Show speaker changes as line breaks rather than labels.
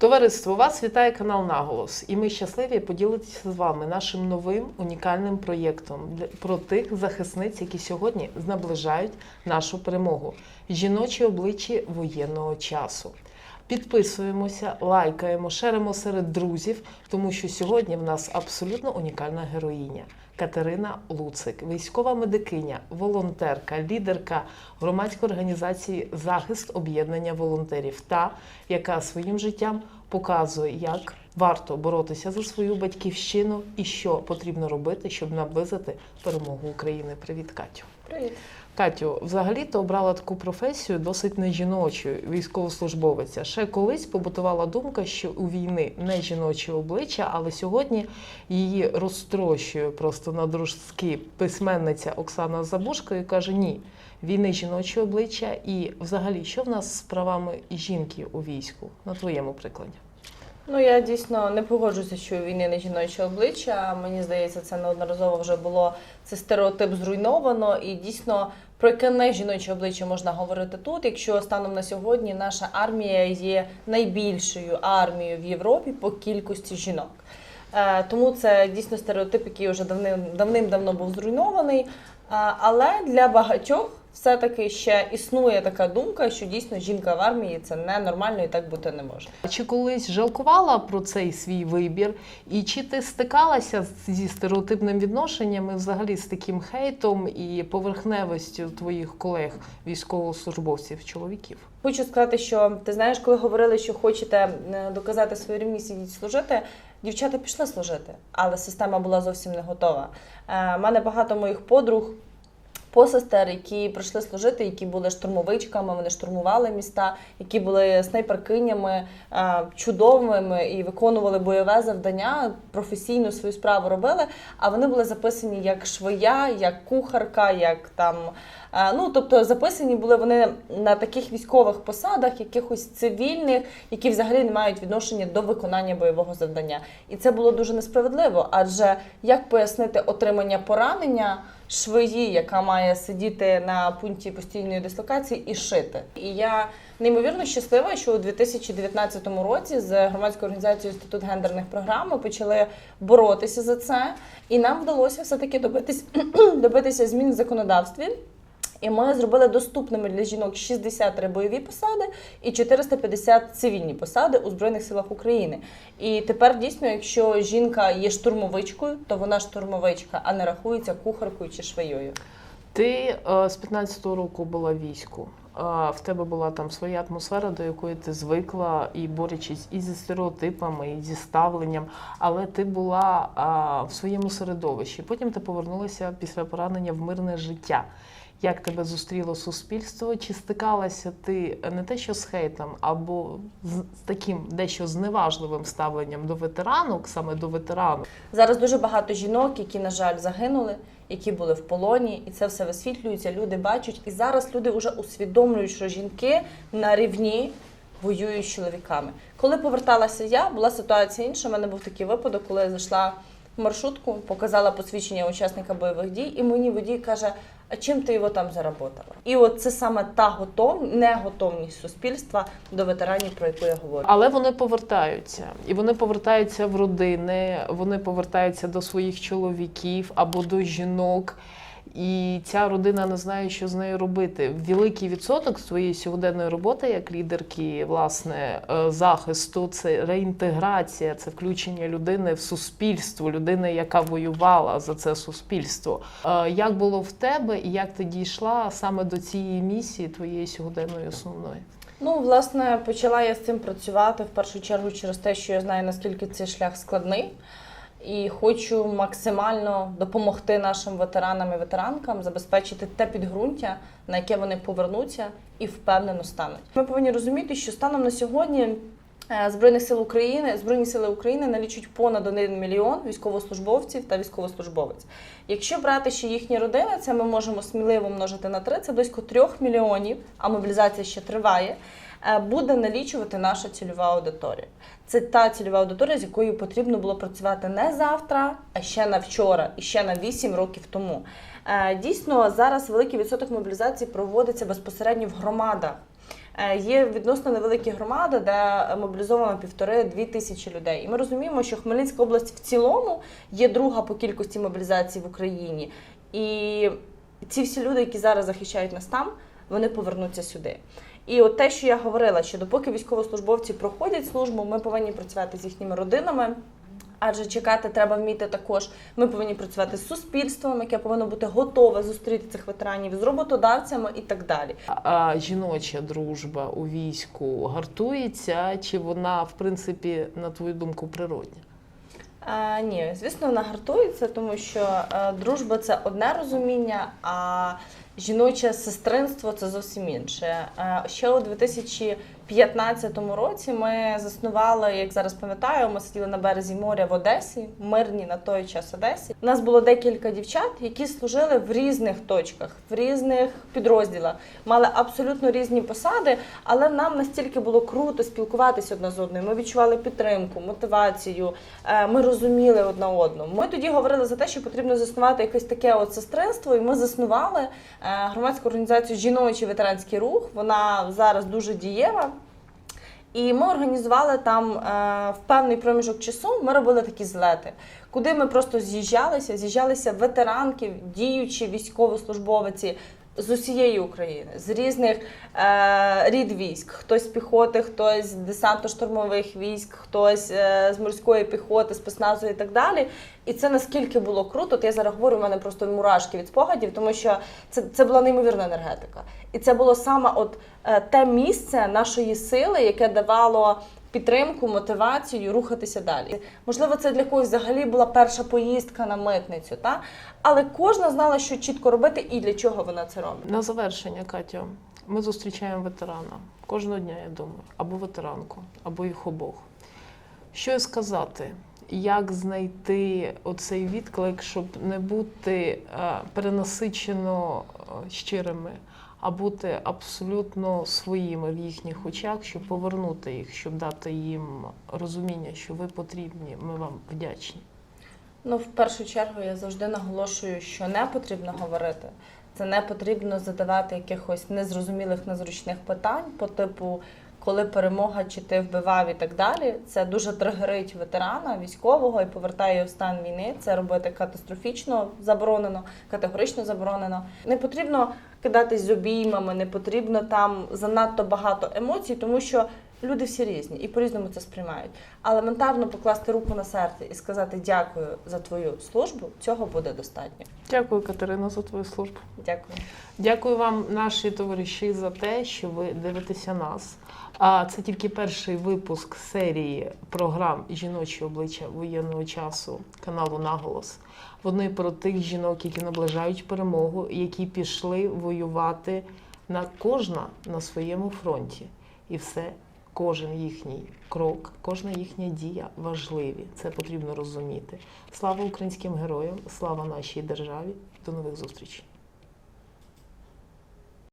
Товариство, вас вітає канал Наголос, і ми щасливі поділитися з вами нашим новим унікальним проєктом про тих захисниць, які сьогодні наближають нашу перемогу. Жіночі обличчя воєнного часу. Підписуємося, лайкаємо, шеримо серед друзів, тому що сьогодні в нас абсолютно унікальна героїня. Катерина Луцик, військова медикиня, волонтерка, лідерка громадської організації Захист об'єднання волонтерів, та яка своїм життям показує, як варто боротися за свою батьківщину і що потрібно робити, щоб наблизити перемогу України. Привіт, Катю.
Привіт.
Катю, взагалі ти обрала таку професію досить не жіночу, військовослужбовиця. Ще колись побутувала думка, що у війни не жіночі обличчя, але сьогодні її розтрощує просто на дружки письменниця Оксана Забушко і каже: ні, війни жіночі обличчя, і взагалі, що в нас з правами жінки у війську на твоєму прикладі?
Ну я дійсно не погоджуюся, що війни не жіноче обличчя. Мені здається, це неодноразово вже було це стереотип зруйновано, і дійсно про яке не жіноче обличчя можна говорити тут, якщо станом на сьогодні наша армія є найбільшою армією в Європі по кількості жінок. Е, Тому це дійсно стереотип, який вже давним давним-давно був зруйнований. Але для багатьох все-таки ще існує така думка, що дійсно жінка в армії це ненормально і так бути не може.
Чи колись жалкувала про цей свій вибір? І чи ти стикалася зі стереотипним відношенням і взагалі з таким хейтом і поверхневістю твоїх колег, військовослужбовців, чоловіків?
Хочу сказати, що ти знаєш, коли говорили, що хочете е, доказати свою рівність ідіть служити. Дівчата пішли служити, але система була зовсім не готова. У мене багато моїх подруг, посестер, які прийшли служити, які були штурмовичками, вони штурмували міста, які були снайперкинями, е, чудовими і виконували бойове завдання, професійну свою справу робили. А вони були записані як швея, як кухарка, як там. Ну, тобто записані були вони на таких військових посадах, якихось цивільних, які взагалі не мають відношення до виконання бойового завдання. І це було дуже несправедливо. Адже як пояснити отримання поранення швеї, яка має сидіти на пункті постійної дислокації і шити? І я неймовірно щаслива, що у 2019 році з громадською організацією Інститут гендерних програм ми почали боротися за це, і нам вдалося все таки добитись добитися змін в законодавстві. І ми зробили доступними для жінок 63 бойові посади і 450 цивільні посади у Збройних силах України. І тепер дійсно, якщо жінка є штурмовичкою, то вона штурмовичка, а не рахується кухаркою чи швеєю.
Ти е, з 15-го року була війську. В тебе була там своя атмосфера, до якої ти звикла, і борючись і зі стереотипами, і зі ставленням, але ти була а, в своєму середовищі. Потім ти повернулася після поранення в мирне життя. Як тебе зустріло суспільство? Чи стикалася ти не те, що з хейтом, або з, таким дещо зневажливим ставленням до ветеранок, саме до ветеранок?
Зараз дуже багато жінок, які, на жаль, загинули, які були в полоні, і це все висвітлюється. Люди бачать. І зараз люди вже усвідомлюють, що жінки на рівні воюють з чоловіками. Коли поверталася я, була ситуація інша. У мене був такий випадок, коли я зайшла в маршрутку, показала посвідчення учасника бойових дій, і мені водій каже. А чим ти його там заработала? І от це саме та готов, неготовність суспільства до ветеранів, про яку я говорю.
Але вони повертаються, і вони повертаються в родини, вони повертаються до своїх чоловіків або до жінок. І ця родина не знає, що з нею робити. Великий відсоток своєї сьогоденної роботи як лідерки, власне, е, захисту це реінтеграція, це включення людини в суспільство, людини, яка воювала за це суспільство. Е, Як було в тебе, і як ти дійшла саме до цієї місії твоєї сьогоденної основної?
Ну, власне, почала я з цим працювати в першу чергу через те, що я знаю, наскільки цей шлях складний. І хочу максимально допомогти нашим ветеранам і ветеранкам забезпечити те підґрунтя, на яке вони повернуться і впевнено стануть. Ми повинні розуміти, що станом на сьогодні Збройних сил України Збройні сили України налічують понад 1 мільйон військовослужбовців та військовослужбовець. Якщо брати ще їхні родини, це ми можемо сміливо множити на 3, це близько 3 мільйонів, а мобілізація ще триває. е, Буде налічувати наша цільова аудиторія. Це та цільова аудиторія, з якою потрібно було працювати не завтра, а ще на вчора і ще на 8 років тому. Е, Дійсно, зараз великий відсоток мобілізації проводиться безпосередньо в громадах. Е, Є відносно невеликі громади, де мобілізовано півтори-дві тисячі людей. І ми розуміємо, що Хмельницька область в цілому є друга по кількості мобілізацій в Україні. І ці всі люди, які зараз захищають нас там, вони повернуться сюди. І от те, що я говорила, що допоки військовослужбовці проходять службу, ми повинні працювати з їхніми родинами. Адже чекати треба вміти також. Ми повинні працювати з суспільством, яке повинно бути готове зустріти цих ветеранів з роботодавцями і так далі.
А жіноча дружба у війську гартується, чи вона, в принципі, на твою думку, природня?
А, ні, звісно, вона гартується, тому що е, дружба це одне розуміння, а жіноче сестринство це зовсім інше. Ще у 2015 році ми заснували, як зараз пам'ятаю, ми сиділи на березі моря в Одесі, мирній на той час Одесі. У нас було декілька дівчат, які служили в різних точках, в різних підрозділах, мали абсолютно різні посади, але нам настільки було круто спілкуватися одна з одною. Ми відчували підтримку, мотивацію. е, Ми розуміли одна одну. Ми тоді говорили за те, що потрібно заснувати якесь таке от сестринство, і ми заснували громадську організацію Жіночий ветеранський рух. Вона зараз дуже дієва. І ми організували там е, в певний проміжок часу. Ми робили такі злети, куди ми просто з'їжджалися, з'їжджалися ветеранки, діючі військовослужбовиці з усієї України, з різних е, рід військ. Хтось з піхоти, хтось з десантно-штурмових військ, хтось е, з морської піхоти, спецназу і так далі. І це наскільки було круто. От я зараз говорю, у мене просто мурашки від спогадів, тому що це, це була неймовірна енергетика. І це було саме от е, те місце нашої сили, яке давало підтримку, мотивацію рухатися далі. Можливо, це для когось взагалі була перша поїздка на митницю, та? але кожна знала, що чітко робити і для чого вона це робить.
На завершення, Катю, ми зустрічаємо ветерана кожного дня, я думаю, або ветеранку, або їх обох. Що сказати? Як знайти оцей відклик, щоб не бути е, перенасичено е, щирими, а бути абсолютно своїми в їхніх очах, щоб повернути їх, щоб дати їм розуміння, що ви потрібні, ми вам вдячні.
Ну, в першу чергу, я завжди наголошую, що не потрібно говорити. Це не потрібно задавати якихось незрозумілих, незручних питань по типу, коли перемога, чи ти вбивав і так далі. Це дуже тригерить ветерана військового і повертає його в стан війни. Це робити катастрофічно заборонено, категорично заборонено. Не потрібно кидатись з обіймами, не потрібно там занадто багато емоцій, тому що люди всі різні і по-різному це сприймають. Але елементарно покласти руку на серце і сказати дякую за твою службу, цього буде достатньо.
Дякую, Катерина, за твою службу.
Дякую.
Дякую вам, наші товариші, за те, що ви дивитеся нас. А це тільки перший випуск серії програм Жіночі обличчя воєнного часу каналу Наголос. Вони про тих жінок, які наближають перемогу, які пішли воювати на кожна на своєму фронті. І все, кожен їхній крок, кожна їхня дія важливі. Це потрібно розуміти. Слава українським героям, слава нашій державі. До нових зустрічей.